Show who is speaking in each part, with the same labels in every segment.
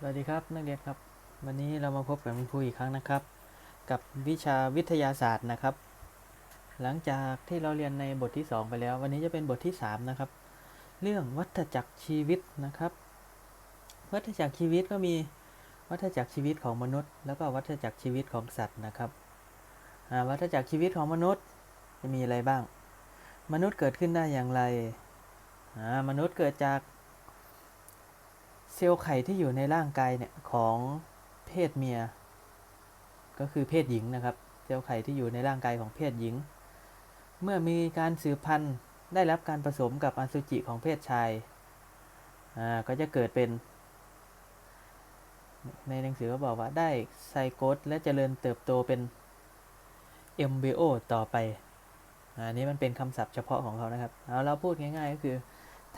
Speaker 1: สวัสดีครับนักเรียนครับ วันนี้เรามาพบกับคุณครูอีกครั้งนะครับ กับวิชาวิทยาศาสตร์นะครับ หลังจากที่เราเรียนในบทที่ 2 ไปแล้ว วันนี้จะเป็นบทที่ 3 นะครับ เรื่องวัฏจักรชีวิตนะครับ วัฏจักรชีวิตก็มีวัฏจักรชีวิตของมนุษย์ แล้วก็วัฏจักรชีวิตของสัตว์นะครับวัฏจักรชีวิตของมนุษย์จะมีอะไรบ้าง มนุษย์เกิดขึ้นได้อย่างไรมนุษย์เกิดจาก เซลล์ไข่ที่อยู่ในร่างกายเนี่ยของเพศเมีย ก็คือเพศหญิงนะครับ เซลล์ไข่ที่อยู่ในร่างกายของเพศหญิง เมื่อมีการสืบพันธุ์ได้รับการผสมกับอสุจิของเพศชายอ่าก็จะเกิดเป็น ในหนังสือก็บอกว่าได้ไซโกตและเจริญเติบโตเป็นเอมบโอต่อไปอันนี้มันเป็นคำศัพท์เฉพาะของเขานะครับ เอาเราพูดง่ายๆก็คือ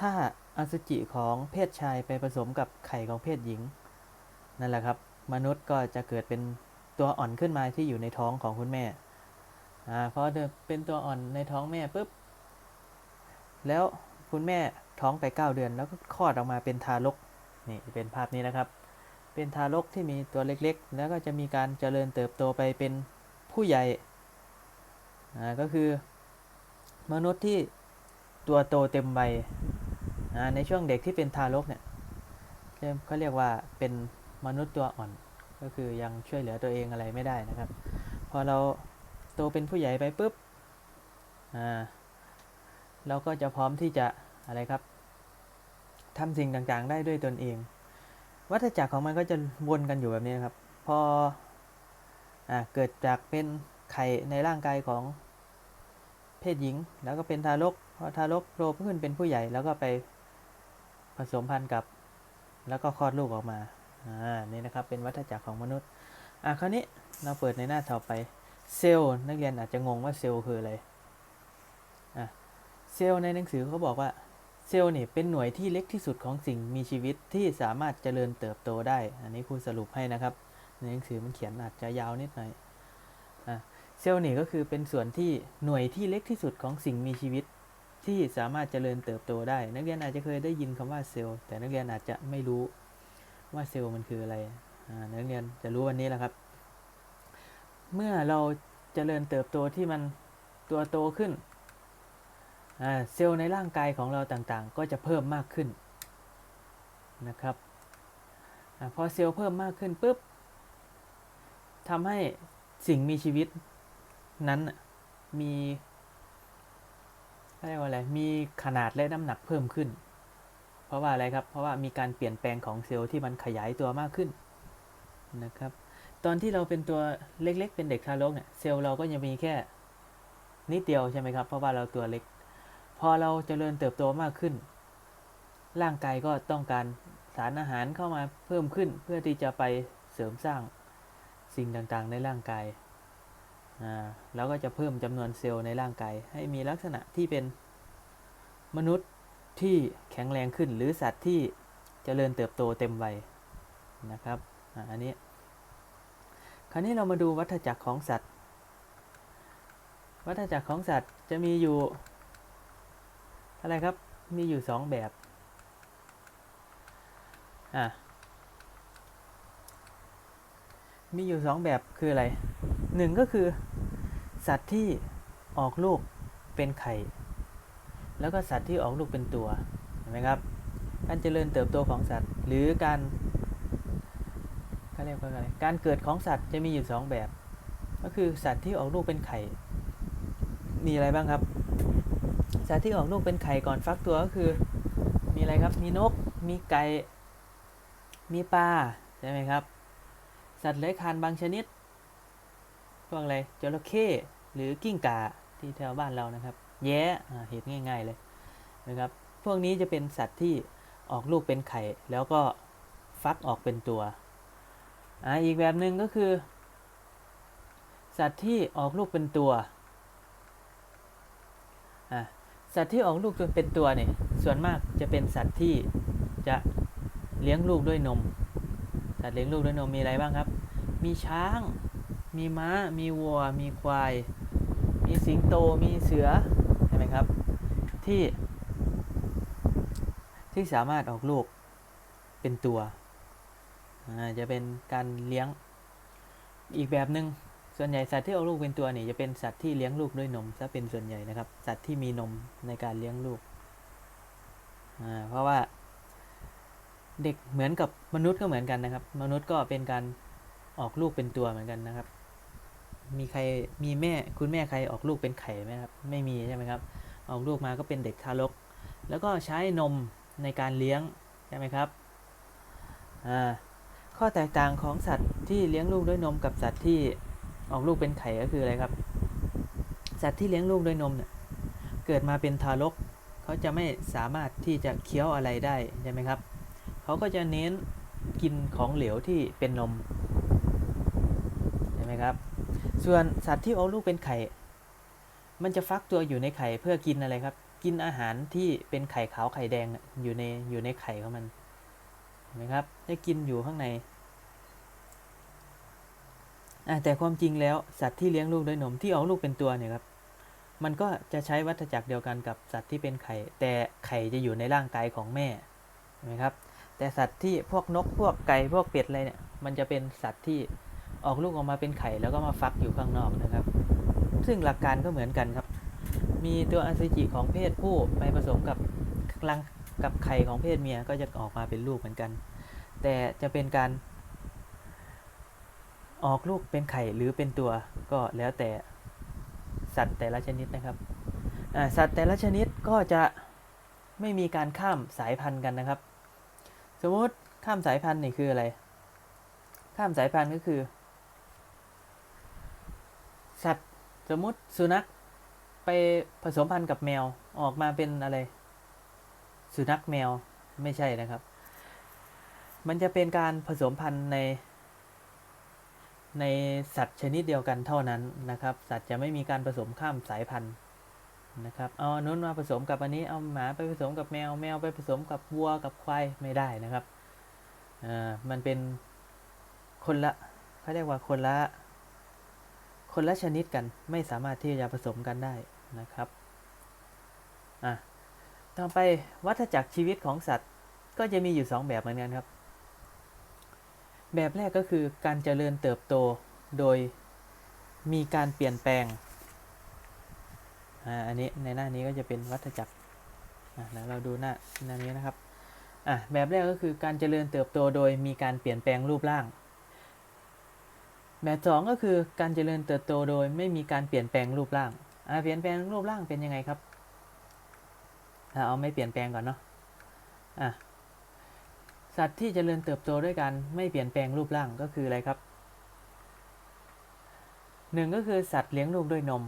Speaker 1: ถ้า อสุจิของเพศชายไปผสมกับไข่ของเพศหญิง นั่นแหละครับ มนุษย์ก็จะเกิดเป็นตัวอ่อนขึ้นมาที่อยู่ในท้องของคุณแม่อ่าพอเป็นตัวอ่อนในท้องแม่ปุ๊บแล้วคุณแม่ท้องไป 9 เดือน แล้วก็คลอดออกมาเป็นทารกนี่เป็นภาพนี้นะครับ เป็นทารกที่มีตัวเล็กๆ แล้วก็จะมีการเจริญเติบโตไปเป็นผู้ใหญ่อ่าก็คือ มนุษย์ที่ตัวโตเต็มวัยอ่า ในช่วงเด็กที่เป็นทารกเนี่ยเขาเรียกว่าเป็นมนุษย์ตัวอ่อน ก็คือยังช่วยเหลือตัวเองอะไรไม่ได้นะครับ พอเราโตเป็นผู้ใหญ่ไปปุ๊บเราก็จะพร้อมที่จะอะไรครับทำสิ่งต่างๆ ได้ด้วยตนเอง วัฏจักรของมันก็จะวนกันอยู่แบบนี้นะครับ พออเกิดจากเป็นไข่ในร่างกายของเพศหญิง แล้วก็เป็นทารก พอทารกโตขึ้นเป็นผู้ใหญ่แล้วก็ไป สมพันธุ์กับ แล้วก็คลอดลูกออกมา อ่า นี่นะครับ เป็นวัฏจักรของมนุษย์ อะ คราวนี้เราเปิดในหน้าต่อไป เซลล์ นักเรียนอาจจะงงว่าเซลล์คืออะไร อะ เซลล์ในหนังสือเขาบอกว่า เซลล์นี่เป็นหน่วยที่เล็กที่สุดของสิ่งมีชีวิตที่สามารถเจริญเติบโตได้ อันนี้ครูสรุปให้นะครับ ในหนังสือมันเขียนอาจจะยาวนิดหน่อย อะ เซลล์นี่ก็คือเป็นส่วนที่หน่วยที่เล็กที่สุดของสิ่งมีชีวิต ที่สามารถเจริญเติบโตได้ นักเรียนอาจจะเคยได้ยินคำว่าเซลล์แต่นักเรียนอาจจะไม่รู้ว่าเซลล์มันคืออะไรนักเรียนจะรู้วันนี้แหละครับ เมื่อเราเจริญเติบโตที่มันตัวโตขึ้นเซลล์ในร่างกายของเราต่างๆ ก็จะเพิ่มมากขึ้นนะครับอพอเซลล์เพิ่มมากขึ้นปุ๊บทำให้สิ่งมีชีวิตนั้นมี เรียกว่าอะไร มีขนาดและน้ำหนักเพิ่มขึ้น เพราะว่าอะไรครับ เพราะว่ามีการเปลี่ยนแปลงของเซลล์ที่มันขยายตัวมากขึ้นนะครับ ตอนที่เราเป็นตัวเล็กๆ เป็นเด็กทารกเนี่ย เซลล์เราก็ยังมีแค่นิดเดียวใช่ไหมครับ เพราะว่าเราตัวเล็ก พอเราจเจริญเติบโตมากขึ้น ร่างกายก็ต้องการสารอาหารเข้ามาเพิ่มขึ้น เพื่อที่จะไปเสริมสร้างสิ่งต่างๆ ในร่างกาย แล้วก็จะเพิ่มจำนวนเซลล์ในร่างกายให้มีลักษณะที่เป็นมนุษย์ที่แข็งแรงขึ้น หรือสัตว์ที่เจริญเติบโตเต็มวัยนะครับอ,อันนี้ คราวนี้เรามาดูวัฏจักรของสัตว์ วัฏจักรของสัตว์จะมีอยู่อะไรครับ มีอยู่สองแบบอะมีอยู่สองแบบคืออะไรหนึ่งก็คือ สัตว์ที่ออกลูกเป็นไข่ แล้วก็สัตว์ที่ออกลูกเป็นตัว เห็นไหมครับ การเจริญเติบโตของสัตว์ หรือการเขาเรียกว่าอะไร การเกิดของสัตว์จะมีอยู่สองแบบ ก็คือสัตว์ที่ออกลูกเป็นไข่ มีอะไรบ้างครับ สัตว์ที่ออกลูกเป็นไข่ก่อนฟักตัวก็คือ มีอะไรครับ มีนก มีไก่ มีปลา ใช่ไหมครับ สัตว์เลื้อยคลานบางชนิด พวกอะไรจระเข้หรือกิ้งก่าที่แถวบ้านเรานะครับ แย้อ่เห็นง่ายๆเลยนะครับ พวกนี้จะเป็นสัตว์ที่ออกลูกเป็นไข่ แล้วก็ฟักออกเป็นตัวอ่าอีกแบบหนึ่งก็คือ สัตว์ที่ออกลูกเป็นตัวอ่าสัตว์ที่ออกลูกจนเป็นตัวเนี่ยส่วนมากจะเป็นสัตว์ที่จะเลี้ยงลูกด้วยนม สัตว์เลี้ยงลูกด้วยนมมีอะไรบ้างครับ มีช้าง มีม้า มีวัว มีควาย มีสิงโต มีเสือ ใช่ไหมครับ ที่ ที่สามารถออกลูกเป็นตัวอ่าจะเป็นการเลี้ยงอีกแบบหนึ่งส่วนใหญ่สัตว์ที่เอาลูกเป็นตัวนี่จะเป็นสัตว์ที่เลี้ยงลูกด้วยนมซะเป็นส่วนใหญ่นะครับ สัตว์ที่มีนมในการเลี้ยงลูกอ่าเพราะว่าเด็กเหมือนกับมนุษย์ก็เหมือนกันนะครับ มนุษย์ก็เป็นการออกลูกเป็นตัวเหมือนกันนะครับ มีใครมีแม่คุณแม่ใครออกลูกเป็นไข่ไหมครับไม่มีใช่ไหมครับออกลูกมาก็เป็นเด็กทารก แล้วก็ใช้นมในการเลี้ยงใช่ไหมครับข้อแตกต่างของสัตว์ที่เลี้ยงลูกด้วยนมกับสัตว์ที่ออกลูกเป็นไข่ก็คืออะไรครับ สัตว์ที่เลี้ยงลูกด้วยนมเนี่ยเกิดมาเป็นทารกเขาจะไม่สามารถที่จะเคี้ยวอะไรได้ใช่ไหมครับเขาก็จะเน้นกินของเหลวที่เป็นนมใช่ไหมครับ ส่วนสัตว์ที่ออกลูกเป็นไข่ มันจะฟักตัวอยู่ในไข่เพื่อกินอะไรครับ กินอาหารที่เป็นไข่ขาวไข่แดงอยู่ในอยู่ในไข่ของมันเห็นไหมครับได้กินอยู่ข้างในแต่ความจริงแล้วสัตว์ที่เลี้ยงลูกด้วยนมที่ออกลูกเป็นตัวเนี่ยครับ มันก็จะใช้วัฏจักรเดียวกันกับสัตว์ที่เป็นไข่ แต่ไข่จะอยู่ในร่างกายของแม่เห็นไหมครับ แต่สัตว์ที่พวกนกพวกไก่พวกเป็ดอะไรเนี่ย มันจะเป็นสัตว์ที่ ออกลูกออกมาเป็นไข่แล้วก็มาฟักอยู่ข้างนอกนะครับ ซึ่งหลักการก็เหมือนกันครับ มีตัวอสุจิของเพศผู้ไปผสมกับรังกับไข่ของเพศเมียก็จะออกมาเป็นลูกเหมือนกัน แต่จะเป็นการออกลูกเป็นไข่หรือเป็นตัวก็แล้วแต่สัตว์แต่ละชนิดนะครับ สัตว์แต่ละชนิดก็จะไม่มีการข้ามสายพันธุ์กันนะครับ สมมติข้ามสายพันธุ์นี่คืออะไร ข้ามสายพันธุ์ก็คือ สัตว์ สมมติสุนัขไปผสมพันธุ์กับแมวออกมาเป็นอะไร สุนัขแมวไม่ใช่นะครับ มันจะเป็นการผสมพันธุ์ใน ในสัตว์ชนิดเดียวกันเท่านั้นนะครับ สัตว์จะไม่มีการผสมข้ามสายพันธุ์นะครับเอาอันนู้นมาผสมกับอันนี้เอาหมาไปผสมกับแมวแมวไปผสมกับวัวกับควายไม่ได้นะครับอ่ามันเป็นคนละเขาเรียกว่าคนละ คนละชนิดกันไม่สามารถที่จะผสมกันได้นะครับอะต่อไปวัฏจักรชีวิตของสัตว์ ก็จะมีอยู่ 2 แบบเหมือนกันครับ แบบแรกก็คือการเจริญเติบโตโดยมีการเปลี่ยนแปลงอ่าอันนี้ในหน้านี้ก็จะเป็นวัฏจักรอะแล้วเราดูหน้าหน้านี้นะครับอะแบบแรกก็คือการเจริญเติบโตโดยมีการเปลี่ยนแปลงรูปร่าง แบบสองก็คือการเจริญเติบโตโดยไม่มีการเปลี่ยนแปลงรูปร่างอ่าเปลี่ยนแปลงรูปร่างเป็นยังไงครับอ่าเอาไม่เปลี่ยนแปลงก่อนเนาะอะสัตว์ที่เจริญเติบโตด้วยกันไม่เปลี่ยนแปลงรูปร่างก็คืออะไรครับหนึ่งก็คือสัตว์เลี้ยงลูกด้วยนม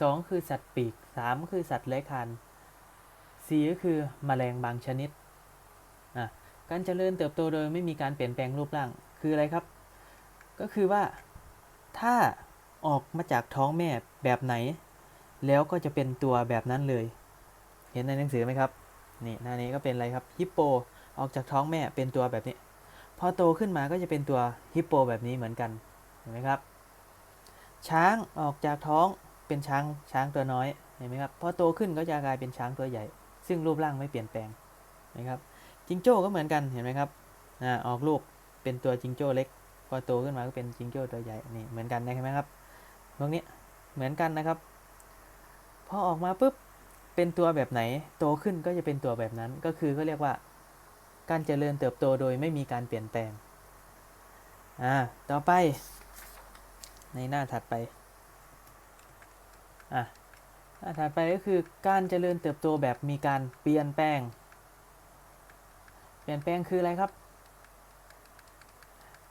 Speaker 1: สองคือสัตว์ปีกสามคือสัตว์เลื้อยคลานสี่ก็คือแมลงบางชนิดอะการเจริญเติบโตโดยไม่มีการเปลี่ยนแปลงรูปร่างคืออะไรครับ ก็คือว่า ถ้าออกมาจากท้องแม่แบบไหน แล้วก็จะเป็นตัวแบบนั้นเลย เห็นในหนังสือไหมครับ นี่หน้านี้ก็เป็นอะไรครับฮิปโปออกจากท้องแม่เป็นตัวแบบนี้ พอโตขึ้นมาก็จะเป็นตัวฮิปโปแบบนี้เหมือนกันเห็นไหมครับ ช้างออกจากท้องเป็นช้างช้างตัวน้อยเห็นไหมครับพอโตขึ้นก็จะกลายเป็นช้างตัวใหญ่ ซึ่งรูปร่างไม่เปลี่ยนแปลงนะครับจิงโจ้ก็เหมือนกันเห็นไหมครับอ่าออกลูกเป็นตัวจิงโจ้เล็ก พอโตขึ้นมาก็เป็นจิงโจ้ตัวใหญ่นี่เหมือนกันนะเห็นไหมครับพวกนี้เหมือนกันนะครับ พอออกมาปุ๊บเป็นตัวแบบไหนโตขึ้นก็จะเป็นตัวแบบนั้นก็คือเขาเรียกว่า การเจริญเติบโตโดยไม่มีการเปลี่ยนแปลงอ่าต่อไป ในหน้าถัดไปอะหน้าถัดไปก็คือการเจริญเติบโตแบบมีการเปลี่ยนแปลง เปลี่ยนแปลงคืออะไรครับ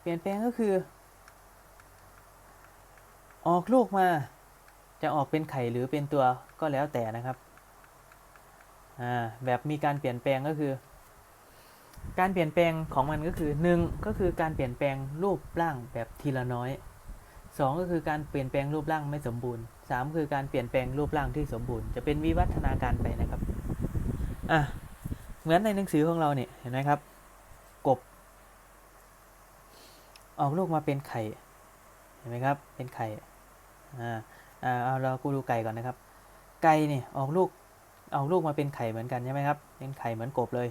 Speaker 1: ลี่ยนแปลงก็คือ ออกลูกมา จะออกเป็นไข่หรือเป็นตัวก็แล้วแต่นะครับอ่าแบบมีการเปลี่ยนแปลงก็คือ การเปลี่ยนแปลงของมันก็คือหนึ่งก็คือการเปลี่ยนแปลงรูปร่างแบบทีละน้อยสองก็คือการเปลี่ยนแปลงรูปร่างไม่สมบูรณ์สามคือการเปลี่ยนแปลงรูปร่างที่สมบูรณ์ จะเป็นวิวัฒนาการไปนะครับอะเหมือนในหนังสือของเราเนี่ยเห็นไหมครับ กบ ออกลูกมาเป็นไข่ เห็นไหมครับ เป็นไข่ อ่า อ่า เอาเรากูดูไก่ก่อนนะครับ ไก่เนี่ยออกลูก ออกลูกมาเป็นไข่เหมือนกันใช่ไหมครับ เป็นไข่เหมือนกบเลย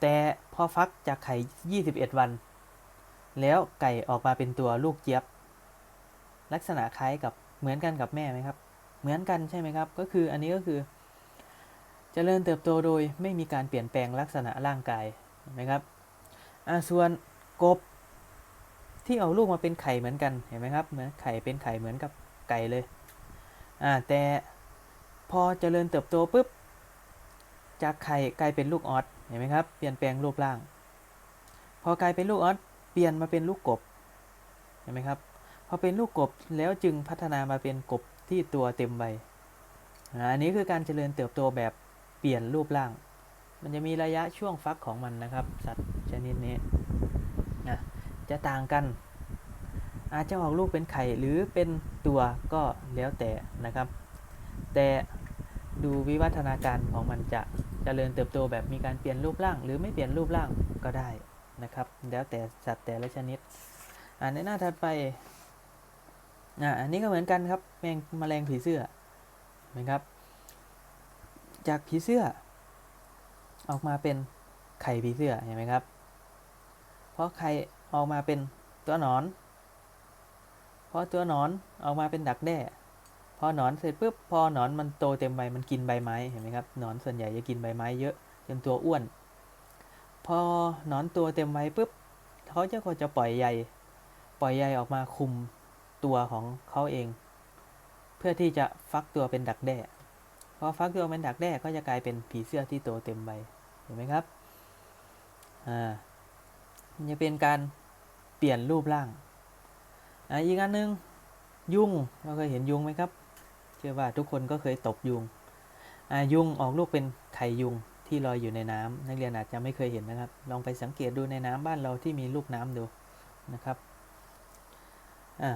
Speaker 1: แต่พอฟักจากไข่ 21 วัน แล้วไก่ออกมาเป็นตัวลูกเจี๊ยบ ลักษณะคล้ายกับเหมือนกันกับแม่ไหมครับ เหมือนกันใช่ไหมครับ ก็คืออันนี้ก็คือเจริญเติบโตโดยไม่มีการเปลี่ยนแปลงลักษณะร่างกายเห็นไหมครับ อ่า ส่วนกบ ที่เอาลูกมาเป็นไข่เหมือนกันเห็นไหมครับเหมือนไข่เป็นไข่เหมือนกับไก่เลยอ่าแต่พอเจริญเติบโตปุ๊บจากไข่กลายเป็นลูกออสเห็นไหมครับเปลี่ยนแปลงรูปร่าง พอกลายเป็นลูกออสเปลี่ยนมาเป็นลูกกบเห็นไหมครับพอเป็นลูกกบแล้วจึงพัฒนามาเป็นกบที่ตัวเต็มใบอ่าอันนี้คือการเจริญเติบโตแบบเปลี่ยนรูปร่าง มันจะมีระยะช่วงฟักของมันนะครับ สัตว์ชนิดนี้ จะต่างกัน อาจจะออกลูกเป็นไข่หรือเป็นตัวก็แล้วแต่นะครับ แต่ดูวิวัฒนาการของมันจะเจริญเติบโตแบบมีการเปลี่ยนรูปร่าง หรือไม่เปลี่ยนรูปร่างก็ได้นะครับ แล้วแต่สัตว์แต่ละชนิดอ่าในหน้าถัดไปอ่าอันนี้ก็เหมือนกันครับแมงแมลงผีเสื้อเห็นไหมครับ จากผีเสื้อ ออกมาเป็นไข่ผีเสื้อเห็นไหมครับ เพราะไข่ ออกมาเป็นตัวหนอนพอตัวหนอนออกมาเป็นดักแด้พอหนอนเสร็จปุ๊บพอหนอนมันโตเต็มใบมันกินใบไม้เห็นไหมครับหนอนส่วนใหญ่จะกินใบไม้เยอะจนตัวอ้วน พอหนอนตัวเต็มใบปุ๊บเขาจะก็จะปล่อยใยปล่อยใยออกมาคุมตัวของเขาเอง เพื่อที่จะฟักตัวเป็นดักแด้พอฟักตัวเป็นดักแด้ก็จะกลายเป็นผีเสื้อที่โตเต็มใบเห็นไหมครับอ่ามันจะเป็นการ ปลี่ยนรูปร่างอ่าอีกอันหนึ่งยุงเราเคยเห็นยุงไหมครับ เชื่อว่าทุกคนก็เคยตบยุงอ่ายุงออกลูกเป็นไข่ยุงที่ลอยอยู่ในน้ำนักเรียนอาจจะไม่เคยเห็นนะครับ ลองไปสังเกตดูในน้ำบ้านเราที่มีลูกน้ำดูนะครับอ่า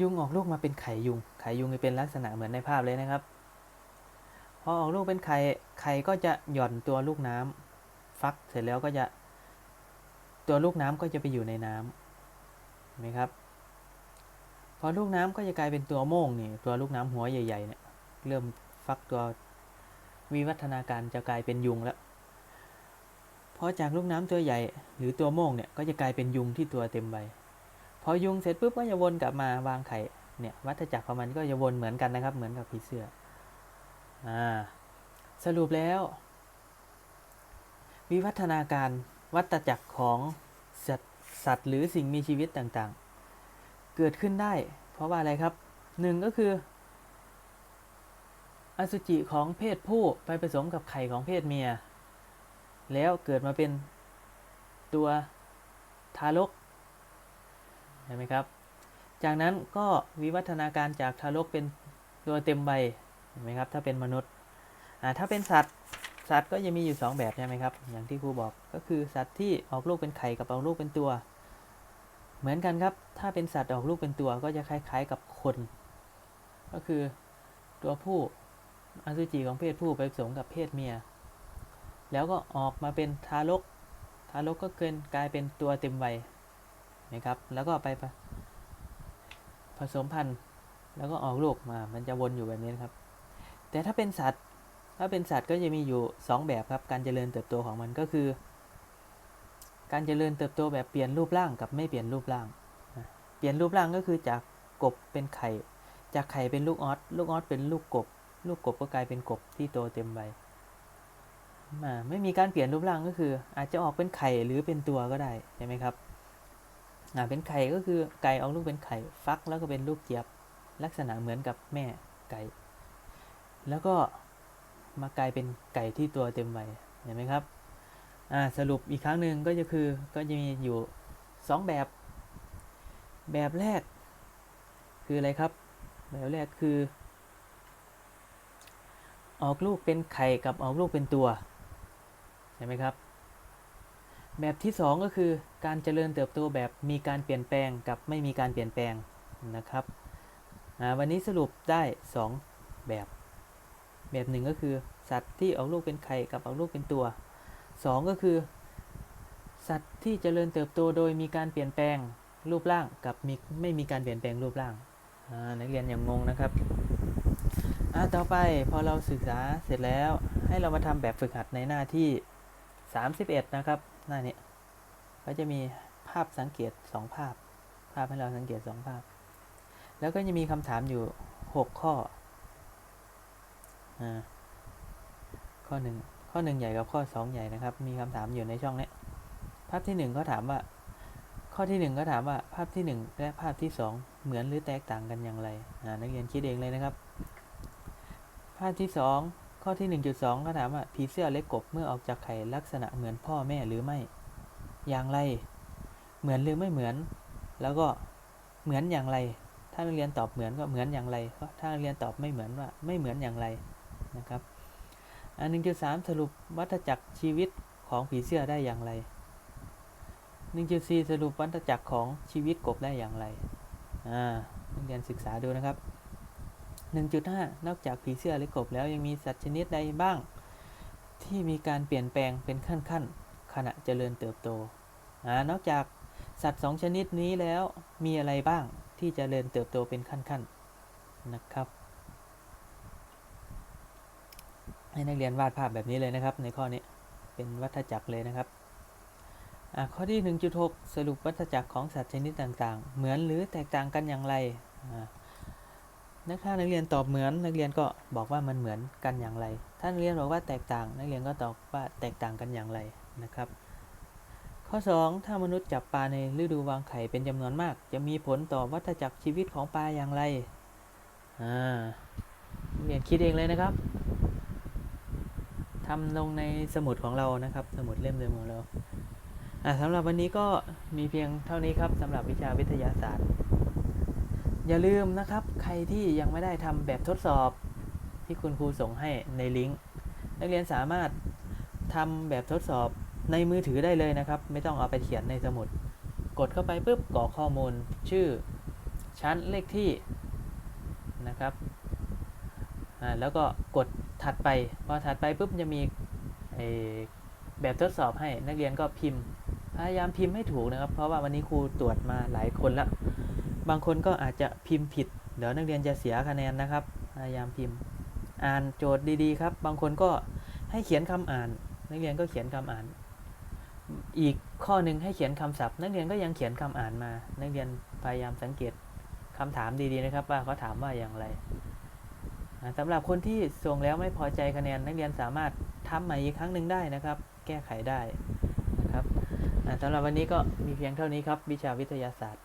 Speaker 1: ยุงออกลูกมาเป็นไข่ยุง ไข่ยุงจะเป็นลักษณะเหมือนในภาพเลยนะครับ พอออกลูกเป็นไข่ ไข่ก็จะหย่อนตัวลูกน้ำฟักเสร็จแล้วก็จะ ตัวลูกน้ำก็จะไปอยู่ในน้ำเห็นไหมครับ พอลูกน้ำก็จะกลายเป็นตัวโม่งนี่ตัวลูกน้ำหัวใหญ่ๆเนี่ยเริ่มฟักตัววิวัฒนาการจะกลายเป็นยุงแล้วพอจากลูกน้ำตัวใหญ่ หรือตัวโม่งเนี่ยก็จะกลายเป็นยุงที่ตัวเต็มใบพอยุงเสร็จปุ๊บก็จะวนกลับมาวางไข่เนี่ยวัฏจักรของมันก็จะวนเหมือนกันนะครับ เหมือนกับผีเสื้ออ่าสรุปแล้ว วิวัฒนาการวัฏจักรของสัตว สัตว์หรือสิ่งมีชีวิตต่างๆ เกิดขึ้นได้ เพราะว่าอะไรครับหนึ่งก็คือ อสุจิของเพศผู้ไปผสมกับไข่ของเพศเมีย แล้วเกิดมาเป็นตัวทารกเห็นไหมครับ จากนั้นก็วิวัฒนาการจากทารกเป็นตัวเต็มใบเห็นไหมครับ ถ้าเป็นมนุษย์ถ้าเป็นสัตว์สัตว์ก็จะมีอยู่ 2 แบบใช่ไหมครับ อย่างที่ครูบอกก็คือสัตว์ที่ออกลูกเป็นไข่กับออกลูกเป็นตัว เหมือนกันครับ ถ้าเป็นสัตว์ออกลูกเป็นตัวก็จะคล้าย ๆกับคน ก็คือตัวผู้อสุจิของเพศผู้ไปผสมกับเพศเมีย แล้วก็ออกมาเป็นทารก ทารกก็เกินกลายเป็นตัวเต็มวัยนะครับ แล้วก็ไปผสมพันธุ์ แล้วก็ออกลูกมา มันจะวนอยู่แบบนี้นครับ แต่ถ้าเป็นสัตว์ ถ้าเป็นสัตว์ก็จะมีอยู่ 2 แบบครับ การเจริญเติบโตของมันก็คือ การเจริญเติบโตแบบเปลี่ยนรูปร่างกับไม่เปลี่ยนรูปร่าง เปลี่ยนรูปร่างก็คือจากกบเป็นไข่ จากไข่เป็นลูกออส ลูกออสเป็นลูกกบ ลูกกบก็กลายเป็นกบที่โตเต็มใบอ่าไม่มีการเปลี่ยนรูปร่างก็คือ อาจจะออกเป็นไข่หรือเป็นตัวก็ได้ใช่ไหมครับอ่าเป็นไข่ก็คือไก่ออกลูกเป็นไข่ฟักแล้วก็เป็นลูกเจี๊ยบ ลักษณะเหมือนกับแม่ไก่ แล้วก็มากลายเป็นไก่ที่ตัวเต็มใบเห็นไหมครับ สรุปอีกครั้งหนึ่งก็จะคือก็จะมีอยู่ 2 แบบ แบบแรก คืออะไรครับ แบบแรกคือ ออกลูกเป็นไข่กับออกลูกเป็นตัวใช่ไหมครับ แบบที่ 2 ก็คือการเจริญเติบโตแบบมีการเปลี่ยนแปลงกับไม่มีการเปลี่ยนแปลงนะครับวันนี้สรุปได้ 2 แบบ แบบหนึ่งก็คือสัตว์ที่ออกลูกเป็นไข่กับออกลูกเป็นตัว 2 ก็คือ สัตว์ที่เจริญเติบโตโดยมีการเปลี่ยนแปลงรูปร่างกับมีไม่มีการเปลี่ยนแปลงรูปร่างนักเรียนอย่างงงนะครับต่อไปพอเราศึกษาเสร็จแล้วให้เรามาทำแบบฝึกหัดในหน้าที่ 31 นะครับ หน้านี้ก็จะมีภาพสังเกตสองภาพ ภาพให้เราสังเกตสองภาพ แล้วก็จะมีคำถามอยู่หกข้ออข้อหนึ่ง ข้อหนึ่งใหญ่กับข้อสองใหญ่นะครับ มีคำถามอยู่ในช่องนี้ภาพที่หนึ่งเขาถามว่า ข้อที่หนึ่งก็ถามว่าภาพที่หนึ่งและภาพที่สองเหมือนหรือแตกต่างกันอย่างไรนักเรียนคิดเองเลยนะครับ ภาพที่สองข้อที่หนึ่งจุดสองก็ถามว่าผีเสื้อเล็กกบเมื่อออกจากไข่ลักษณะเหมือนพ่อแม่หรือไม่ อย่างไร เหมือนหรือไม่เหมือน แล้วก็เหมือนอย่างไร ถ้านักเรียนตอบเหมือนก็เหมือนอย่างไรถ้านักเรียนตอบไม่เหมือนว่าไม่เหมือนอย่างไรนะครับ อันหนึ่งจุดสามสรุปวัฏจักรชีวิตของผีเสื้อได้อย่างไร1.4สรุปวัฏจักรของชีวิตกบได้อย่างไรอ่านักเรียนศึกษาดูนะครับ1.5นอกจากผีเสื้อและกบแล้วยังมีสัตว์ชนิดใดบ้าง ที่มีการเปลี่ยนแปลงเป็นขั้นๆขณะเจริญเติบโตอ่านอกจากสัตว์สองชนิดนี้แล้วมีอะไรบ้างที่จเจริญเติบโตเป็นขั้นๆนะครับ ให้นักเรียนวาดภาพแบบนี้เลยนะครับ ในข้อนี้เป็นวัฏจักรเลยนะครับข้อที่ 1.6 สรุปวัฏจักรของสัตว์ชนิดต่างๆ เหมือนหรือแตกต่างกันอย่างไรนักถ้านักเรียนตอบเหมือนนักเรียนก็บอกว่ามันเหมือนกันอย่างไร ถ้านักเรียนบอกว่าแตกต่าง นักเรียนก็ตอบว่าแตกต่างกันอย่างไรนะครับ ข้อ 2 ถ้ามนุษย์จับปลาในฤดูวางไข่เป็นจำนวนมาก จะมีผลต่อวัฏจักรชีวิตของปลาอย่างไรอ่านักเรียนคิดเองเลยนะครับ ทำลงในสมุดของเรานะครับ สมุดเล่มเดิมของเราสำหรับวันนี้ก็มีเพียงเท่านี้ครับสำหรับวิชาวิทยาศาสตร์ อย่าลืมนะครับ ใครที่ยังไม่ได้ทำแบบทดสอบที่คุณครูส่งให้ในลิงก์นักเรียนสามารถทำแบบทดสอบในมือถือได้เลยนะครับ ไม่ต้องเอาไปเขียนในสมุด กดเข้าไปปุ๊บกรอกข้อมูล ชื่อ ชั้นเลขที่นะครับแล้วก็กด ถัดไป พอถัดไปปุ๊บจะมีแบบทดสอบให้นักเรียนก็พิมพ์ พยายามพิมพ์ให้ถูกนะครับ เพราะว่าวันนี้ครูตรวจมาหลายคนแล้ว บางคนก็อาจจะพิมพ์ผิด เดี๋ยวนักเรียนจะเสียคะแนนนะครับ พยายามพิมพ์ อ่านโจทย์ดีๆ ครับ บางคนก็ให้เขียนคำอ่าน นักเรียนก็เขียนคำอ่าน อีกข้อหนึ่งให้เขียนคำศัพท์ นักเรียนก็ยังเขียนคำอ่านมา นักเรียนพยายามสังเกตคำถามดีๆนะครับ ว่าเขาถามว่าอย่างไร สำหรับคนที่ส่งแล้วไม่พอใจคะแนนนักเรียนสามารถทำใหม่อีกครั้งหนึ่งได้นะครับ แก้ไขได้นะครับสำหรับวันนี้ก็มีเพียงเท่านี้ครับ วิชาวิทยาศาสตร์